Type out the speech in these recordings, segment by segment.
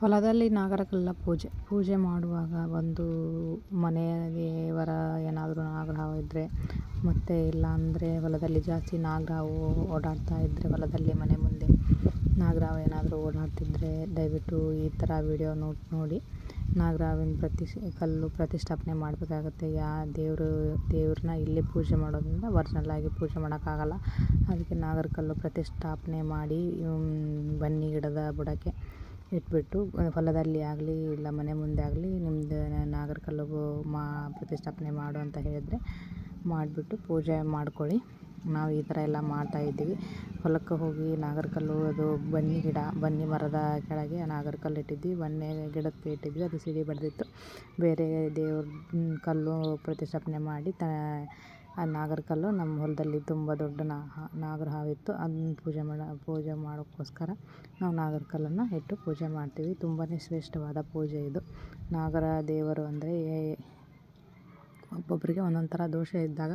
ಹೊಲದಲ್ಲಿ ನಾಗರಕಲ್ಲ ಪೂಜೆ. ಪೂಜೆ ಮಾಡುವಾಗ ಒಂದು ಮನೆಯ ದೇವರ ಏನಾದರೂ ನಾಗರಹಾವು ಇದ್ದರೆ ಮತ್ತು ಇಲ್ಲಾಂದರೆ ಹೊಲದಲ್ಲಿ ಜಾಸ್ತಿ ನಾಗರಹಾವು ಓಡಾಡ್ತಾ ಇದ್ದರೆ ಹೊಲದಲ್ಲಿ ಮನೆ ಮುಂದೆ ನಾಗರಹಾವು ಏನಾದರೂ ಓಡಾಡ್ತಿದ್ದರೆ ದಯವಿಟ್ಟು ಈ ಥರ ವೀಡಿಯೋ ನೋಡಿ ನೋಡಿ. ನಾಗರಹಾವಿನ ಪ್ರತಿಷ್ ಕಲ್ಲು ಪ್ರತಿಷ್ಠಾಪನೆ ಮಾಡಬೇಕಾಗತ್ತೆ. ಯಾ ದೇವರು, ದೇವ್ರನ್ನ ಇಲ್ಲಿ ಪೂಜೆ ಮಾಡೋದ್ರಿಂದ ಒರ್ಜಿನಲ್ಲಾಗಿ ಪೂಜೆ ಮಾಡೋಕ್ಕಾಗಲ್ಲ. ಅದಕ್ಕೆ ನಾಗರ ಕಲ್ಲು ಪ್ರತಿಷ್ಠಾಪನೆ ಮಾಡಿ ಬನ್ನಿ ಗಿಡದ ಬುಡಕ್ಕೆ ಇಟ್ಬಿಟ್ಟು ಹೊಲದಲ್ಲಿ ಆಗಲಿ ಇಲ್ಲ ಮನೆ ಮುಂದೆ ಆಗಲಿ ನಿಮ್ಮದು ನಾಗರ ಕಲ್ಲು ಮಾ, ಪ್ರತಿಷ್ಠಾಪನೆ ಮಾಡು ಅಂತ ಹೇಳಿದರೆ ಮಾಡಿಬಿಟ್ಟು ಪೂಜೆ ಮಾಡ್ಕೊಳ್ಳಿ. ನಾವು ಈ ಥರ ಎಲ್ಲ ಮಾಡ್ತಾಯಿದ್ದೀವಿ ಹೊಲಕ್ಕೆ ಹೋಗಿ ನಾಗರಕಲ್ಲು ಅದು ಬನ್ನಿ ಗಿಡ, ಬನ್ನಿ ಮರದ ಕೆಳಗೆ ನಾಗರಕಲ್ಲು ಇಟ್ಟಿದ್ವಿ. ಬನ್ನಿ ಗಿಡಕ್ಕೆ ಇಟ್ಟಿದ್ವಿ. ಅದು ಸಿಡಿ ಬಡ್ದಿತ್ತು. ಬೇರೆ ದೇವ್ರ ಕಲ್ಲು ಪ್ರತಿಷ್ಠಾಪನೆ ಮಾಡಿ ತ ಆ ನಾಗರಕಲ್ಲು ನಮ್ಮ ಹೊಲದಲ್ಲಿ ತುಂಬ ದೊಡ್ಡ ನಾಗರ ಹಾವಿತ್ತು ಅದನ್ನ ಪೂಜೆ ಮಾಡೋ, ಪೂಜೆ ಮಾಡೋಕ್ಕೋಸ್ಕರ ನಾವು ನಾಗರಕಲ್ಲನ್ನು ಇಟ್ಟು ಪೂಜೆ ಮಾಡ್ತೀವಿ. ತುಂಬಾ ಶ್ರೇಷ್ಠವಾದ ಪೂಜೆ ಇದು. ನಾಗರ ದೇವರು ಅಂದರೆ ಒಬ್ಬೊಬ್ಬರಿಗೆ ಒಂದೊಂದು ಥರ ದೋಷ ಇದ್ದಾಗ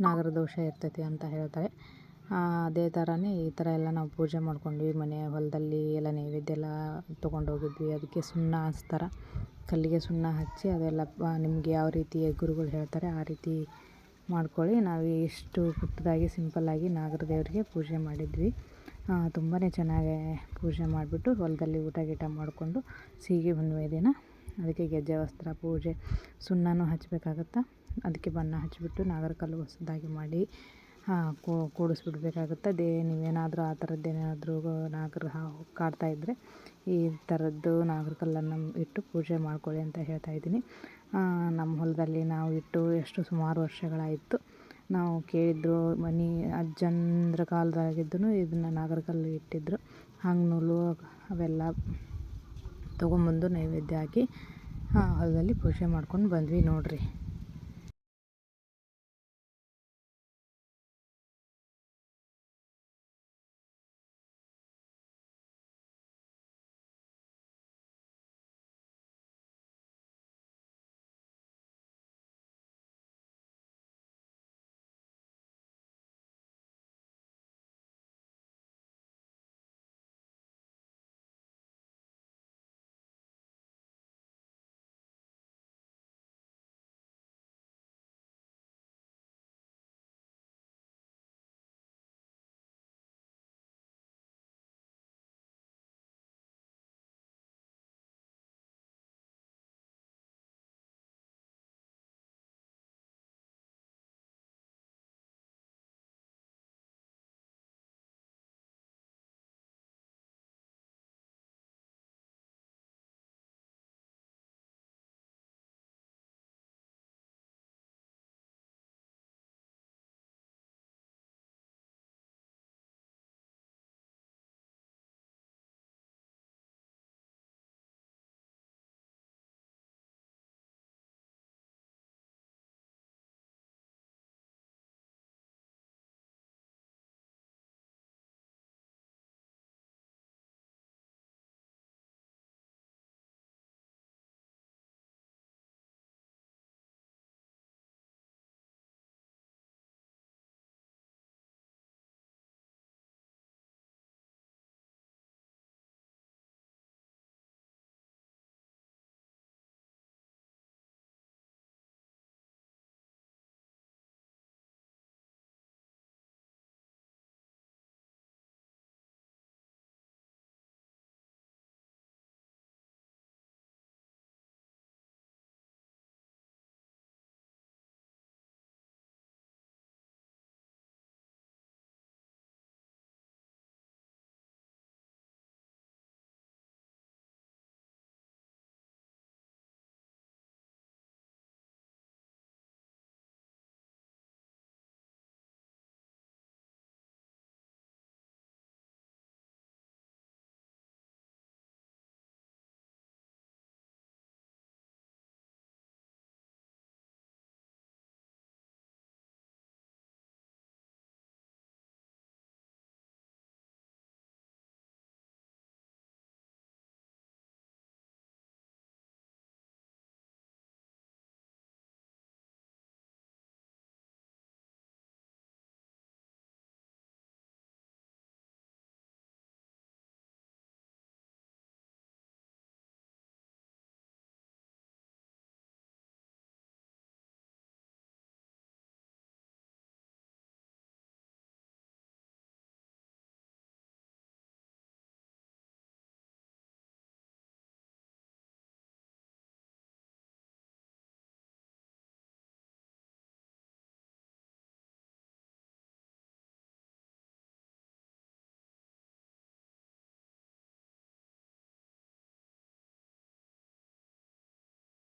ನಾಗರ ದೋಷ ಇರ್ತೈತಿ ಅಂತ ಹೇಳ್ತಾರೆ. ಅದೇ ಥರನೇ ಈ ಥರ ಎಲ್ಲ ನಾವು ಪೂಜೆ ಮಾಡ್ಕೊಂಡ್ವಿ. ಮನೆ ಹೊಲದಲ್ಲಿ ಎಲ್ಲ ನೈವೇದ್ಯ ಎಲ್ಲ ತೊಗೊಂಡೋಗಿದ್ವಿ. ಅದಕ್ಕೆ ಸುಣ್ಣ ಹಚ್ತಾರೆ. ಕಲ್ಲಿಗೆ ಸುಣ್ಣ ಹಚ್ಚಿ ಅದೆಲ್ಲ ನಿಮಗೆ ಯಾವ ರೀತಿ ಗುರುಗಳು ಹೇಳ್ತಾರೆ ಆ ರೀತಿ ಮಾಡ್ಕೊಳ್ಳಿ. ನಾವು ಎಷ್ಟು ಪುಟ್ಟದಾಗಿ ಸಿಂಪಲ್ಲಾಗಿ ನಾಗರ ದೇವರಿಗೆ ಪೂಜೆ ಮಾಡಿದ್ವಿ. ತುಂಬಾ ಚೆನ್ನಾಗಿ ಪೂಜೆ ಮಾಡಿಬಿಟ್ಟು ಹೊಲದಲ್ಲಿ ಊಟ ಗೀಟ ಮಾಡಿಕೊಂಡು ಸೀಗೆ ಹುಣ್ಣಿಮೆ ದಿನ. ಅದಕ್ಕೆ ಗೆಜ್ಜೆ, ವಸ್ತ್ರ, ಪೂಜೆ, ಸುಣ್ಣನೂ ಹಚ್ಚಬೇಕಾಗತ್ತೆ ಅದಕ್ಕೆ ಬಣ್ಣ ಹಚ್ಚಿಬಿಟ್ಟು ನಾಗರಕಲ್ಲು ಹೊಸದಾಗಿ ಮಾಡಿ ಕೂಡಿಸ್ಬಿಡ್ಬೇಕಾಗತ್ತೆ? ದೇ, ನೀವೇನಾದರೂ ಆ ಥರದ್ದು ಏನಾದರೂ ನಾಗರ ಕಾಡ್ತಾ ಇದ್ದರೆ ಈ ಥರದ್ದು ನಾಗರ ಕಲ್ಲನ್ನು ಇಟ್ಟು ಪೂಜೆ ಮಾಡ್ಕೊಳ್ಳಿ ಅಂತ ಹೇಳ್ತಾ ಇದ್ದೀನಿ. ನಮ್ಮ ಹೊಲದಲ್ಲಿ ನಾವು ಇಟ್ಟು ಎಷ್ಟು ಸುಮಾರು ವರ್ಷಗಳಾಯಿತು. ನಾವು ಕೇಳಿದ್ರು, ಮನೆ ಅಜ್ಜಂದ್ರ ಕಾಲದಾಗಿದ್ದೂ ಇದನ್ನು ನಾಗರಕಲ್ಲು ಇಟ್ಟಿದ್ದರು ಹಂಗೆ ನೂಲು ಅವೆಲ್ಲ ತೊಗೊಂಬಂದು ನೈವೇದ್ಯ ಹಾಕಿ ಹೊಲದಲ್ಲಿ ಪೂಜೆ ಮಾಡ್ಕೊಂಡು ಬಂದ್ವಿ ನೋಡಿರಿ.